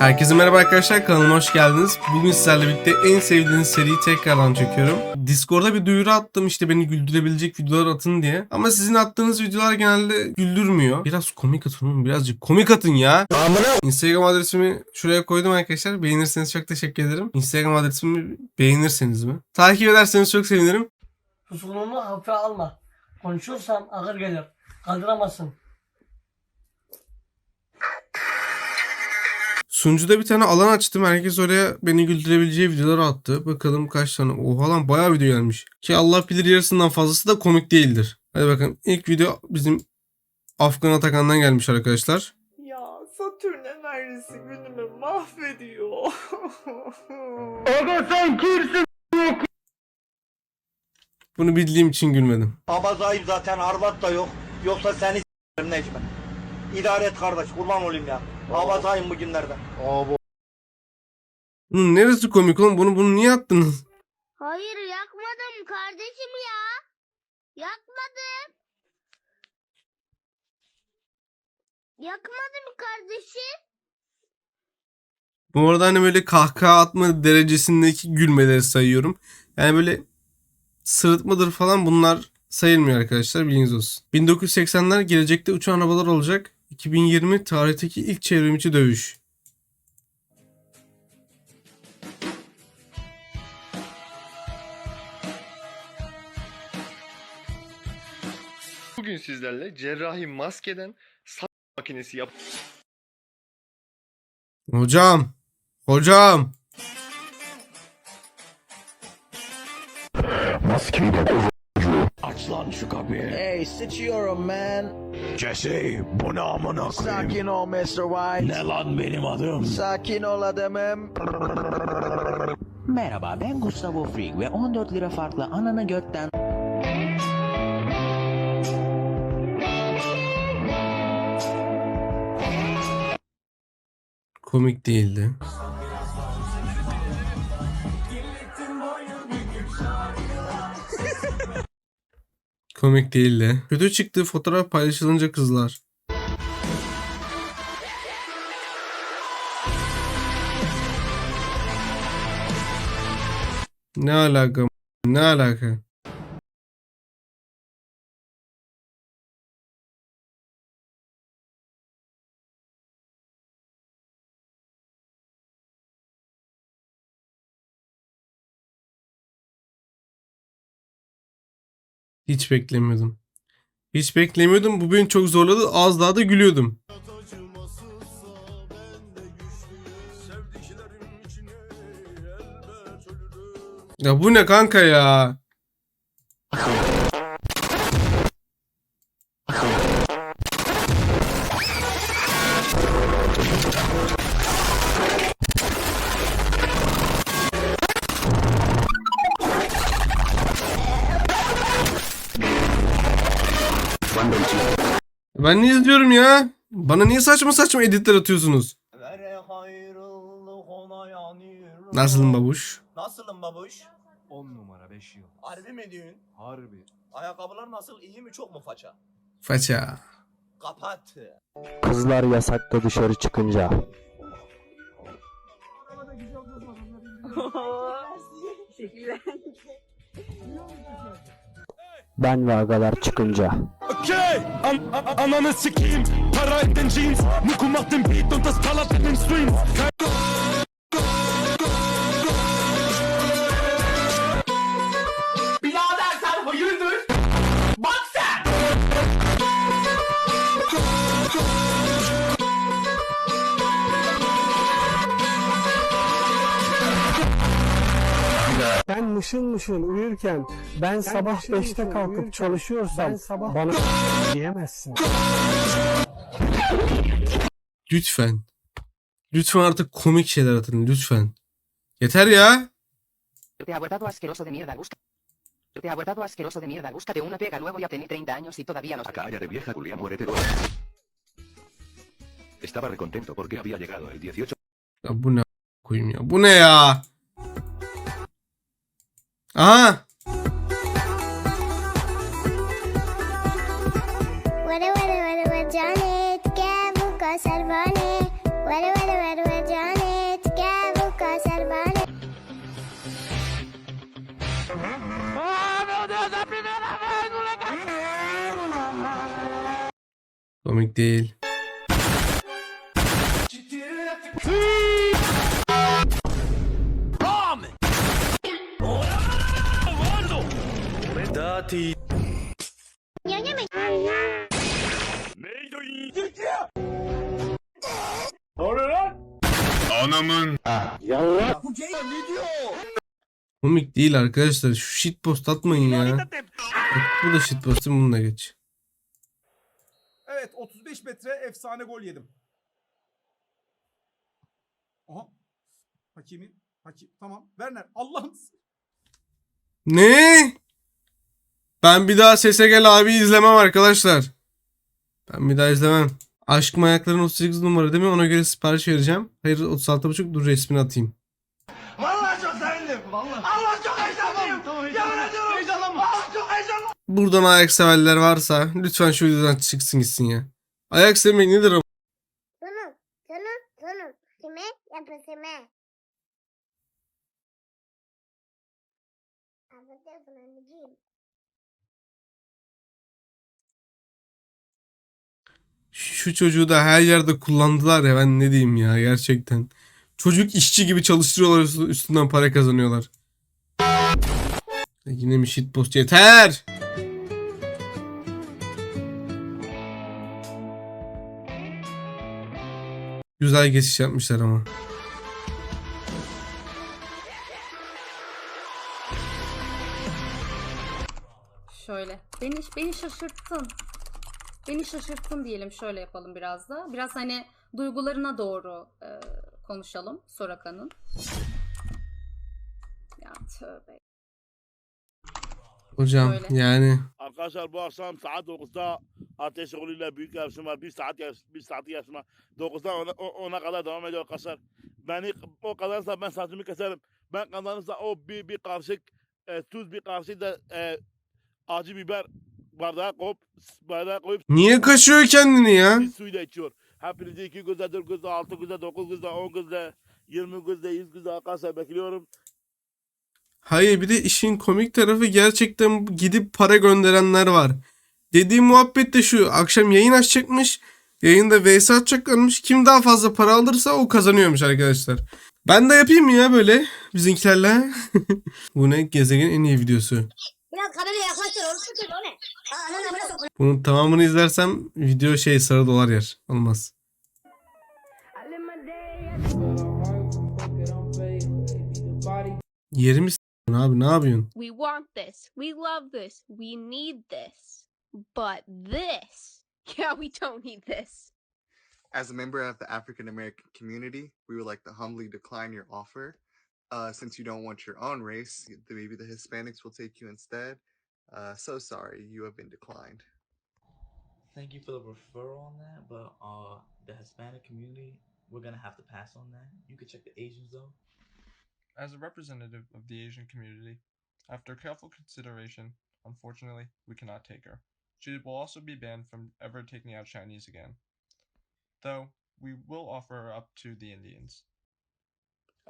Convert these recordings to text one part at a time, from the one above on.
Herkese merhaba arkadaşlar kanalıma hoş geldiniz. Bugün sizlerle birlikte en sevdiğiniz seriyi tekrardan çekiyorum. Discord'da bir duyuru attım işte beni güldürebilecek videolar atın diye. Ama sizin attığınız videolar genelde güldürmüyor. Biraz komik atın oğlum birazcık komik atın ya. Instagram adresimi şuraya koydum arkadaşlar. Beğenirseniz çok teşekkür ederim. Instagram adresimi beğenirseniz mi? Takip ederseniz çok sevinirim. Suskunluğunu hafife alma. Konuşursan ağır gelir. Kaldıramazsın. Sunucuda bir tane alan açtım. Herkes oraya beni güldürebileceği videoları attı. Bakalım kaç tane. Oha lan bayağı video gelmiş. Ki Allah bilir yarısından fazlası da komik değildir. Hadi bakın ilk video bizim Afgan Atakan'dan gelmiş arkadaşlar. Ya Satürn enerjisi günümü mahvediyor. Bunu bildiğim için gülmedim. Baba zayıf zaten Harvard da yok. Yoksa seni s**erim Necmi. İdare et kardeş kurban olayım ya. Baba zayıf bugünlerde. Bunun neresi komik oğlum? Bunu bunu niye attınız? Hayır yakmadım kardeşim ya. Yakmadım. Yakmadım kardeşim. Bu arada hani böyle kahkaha atma derecesindeki gülmeleri sayıyorum. Yani böyle sırıtmadır falan bunlar sayılmıyor arkadaşlar bilginiz olsun. 1980'ler gelecekte uçan arabalar olacak. 2020 tarihteki ilk çevrimiçi dövüş. Bugün sizlerle cerrahi maskeden saç makinesi yap Hocam. Hocam. Aç lan şu kapıyı. Hey, sıçıyorum man. Jesse bu ne amına koyayım. Sakin ol Mr. White. Ne lan benim adım? Sakin ol adamım. Merhaba ben Gustavo Fring ve 14 lira farklı ananı götten Komik değildi. Komik değildi. Kötü çıktığı fotoğraf paylaşılınca kızlar. Ne alaka? Ne alaka? Hiç beklemiyordum. Hiç beklemiyordum. Bu beni çok zorladı. Az daha da gülüyordum. Ya bu ne kanka ya? Ben ne izliyorum ya? Bana niye saçma saçma editler atıyorsunuz? Nasılım babuş? Nasılım babuş? 10 numara 5 yıl. Harbi mi diyorsun? Harbi. Ayakkabılar nasıl iyi mi çok mu faça? Faça. Kapat. Kızlar yasakta dışarı çıkınca. Ben ve agalar çıkınca. Okay, an, an, ananı sikeyim. Para in den Jeans. Muku macht den Beat und das ballert in den Streams. Mışıl mışıl uyurken ben sabah 5'te kalkıp çalışıyorsam bana diyemezsin. Lütfen. Lütfen artık komik şeyler atın lütfen. Yeter ya. te abortado asqueroso de mierda gusta. Te abortado asqueroso de mierda búscate una pega luego ya tenés 30 años y todavía no Cállate vieja Julián, muérete. Estaba recontento porque había llegado el 18 Ya bu ne koyayım ya. Bu ne ya? Aha. Komik değil. Vere vere vere vere janet ke bu kasar bane. Vere vere vere vere janet komik değil. Anamın. Komik değil arkadaşlar. Şu shitpost atmayın ya. Bak, bu da shitpost bunu da geç. Evet 35 metre efsane gol yedim. Aha. Hakimi. Hakim. Tamam. Werner. Allah'ım. Ne? Ben bir daha Sese Gel abi izlemem arkadaşlar. Ben bir daha izlemem. Aşkım ayakların 38 numara değil mi? Ona göre sipariş vereceğim. Hayır 36.5 dur resmini atayım. Vallahi çok sevindim. Vallahi. Allah çok heyecanlıyım. Yemin ediyorum. Heyecanlanma. Allah çok heyecanlı. Buradan ayak severler varsa lütfen şu videodan çıksın gitsin ya. Ayak sevmek nedir ama? Canım, canım, canım. Kime yapasime? Anlatıyorsun anneciğim. Şu çocuğu da her yerde kullandılar ya ben ne diyeyim ya gerçekten. Çocuk işçi gibi çalıştırıyorlar üstü- üstünden para kazanıyorlar. Yine mi shitpost yeter. Güzel geçiş yapmışlar ama. Şöyle. Beni beni şaşırttın. Beni şaşırttın diyelim. Şöyle yapalım biraz da. Biraz hani duygularına doğru e, konuşalım Soraka'nın. Ya tövbe. Hocam Öyle. yani Arkadaşlar bu akşam saat 9'da ateş oğluyla büyük yarışım var. Bir saat yarış, bir saat yarışma. 9'dan 10'a, 10'a kadar devam ediyor arkadaşlar. Beni o kazanırsa ben saçımı keserim. Ben kazanırsa o bir, bir karışık e, tuz bir karışık da e, acı biber bardağa koyup bardağa koyup niye kaşıyor kendini ya? suyla içiyor. Hepinizi 2 gözle, 4 gözle, 6 gözle, 9 gözle, 10 gözle, 20 gözle, 100 gözle arkadaşlar bekliyorum. Hayır bir de işin komik tarafı gerçekten gidip para gönderenler var. Dediğim muhabbet de şu. Akşam yayın açacakmış. Yayında vs atacaklarmış. Kim daha fazla para alırsa o kazanıyormuş arkadaşlar. Ben de yapayım mı ya böyle bizimkilerle? Bu ne? Gezegenin en iyi videosu. Biraz kameraya yaklaştır, onu sıkır, o ne? Aa, ananı amına sok. Bunun tamamını izlersem video şey sarı dolar yer. Olmaz. Yerimi s**tin abi ne yapıyorsun? We want this. We love this. We need this. But this. Yeah, we don't need this. As a member of the African American community, we would like to humbly decline your offer. Uh, since you don't want your own race, maybe the Hispanics will take you instead. Uh, so sorry, you have been declined. Thank you for the referral on that, but uh, the Hispanic community, we're gonna have to pass on that. You could check the Asians though. As a representative of the Asian community, after careful consideration, unfortunately, we cannot take her. She will also be banned from ever taking out Chinese again. Though, we will offer her up to the Indians.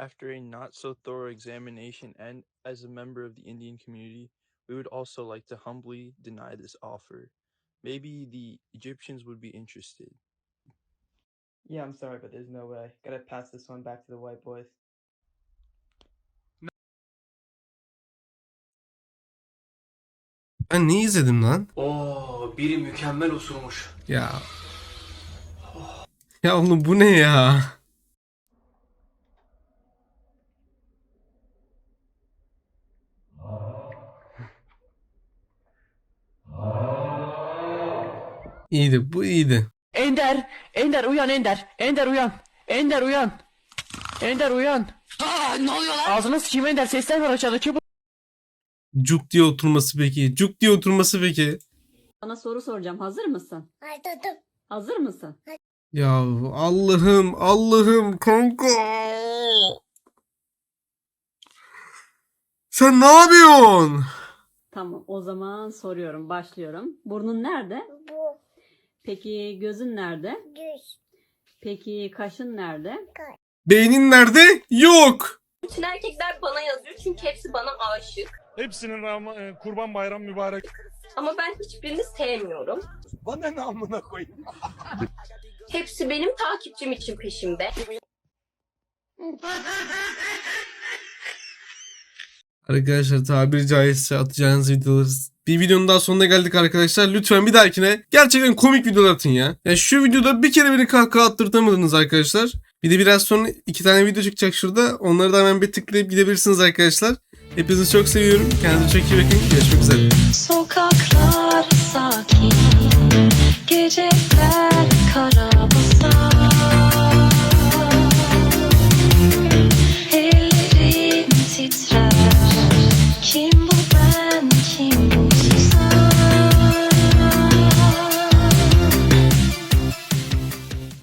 After a not so thorough examination and as a member of the Indian community, we would also like to humbly deny this offer. Maybe the Egyptians would be interested. Yeah, I'm sorry, but there's no way. Gotta pass this one back to the white boys. Ben ne izledim lan? Oo, biri mükemmel osurmuş. Ya. Ya oğlum bu ne ya? İyiydi bu iyiydi. Ender! Ender uyan Ender! Ender uyan! Ender uyan! Ender uyan! Aa, ne oluyor lan? Ağzına sıçayım Ender sesler var aşağıda çabuk. Cuk diye oturması peki. Cuk diye oturması peki. Sana soru soracağım. Hazır mısın? Tuttum. Hazır mısın? Ya Allah'ım Allah'ım kanka. Sen ne yapıyorsun? Tamam. O zaman soruyorum. Başlıyorum. Burnun nerede? Bu Peki gözün nerede? düz. Peki kaşın nerede? Beynin nerede? Yok. Bütün erkekler bana yazıyor çünkü hepsi bana aşık. Hepsinin kurban bayram mübarek. Ama ben hiçbirini sevmiyorum. Bana ne amına koyayım? Hepsi benim takipçim için peşimde. Arkadaşlar tabiri caizse atacağınız videoları bir videonun daha sonuna geldik arkadaşlar. Lütfen bir dahakine gerçekten komik videolar atın ya. Ya şu videoda bir kere beni kahkaha attırtamadınız arkadaşlar. Bir de biraz sonra iki tane video çıkacak şurada. Onları da hemen bir tıklayıp gidebilirsiniz arkadaşlar. Hepinizi çok seviyorum. Kendinize çok iyi bakın. Görüşmek üzere. Sokaklar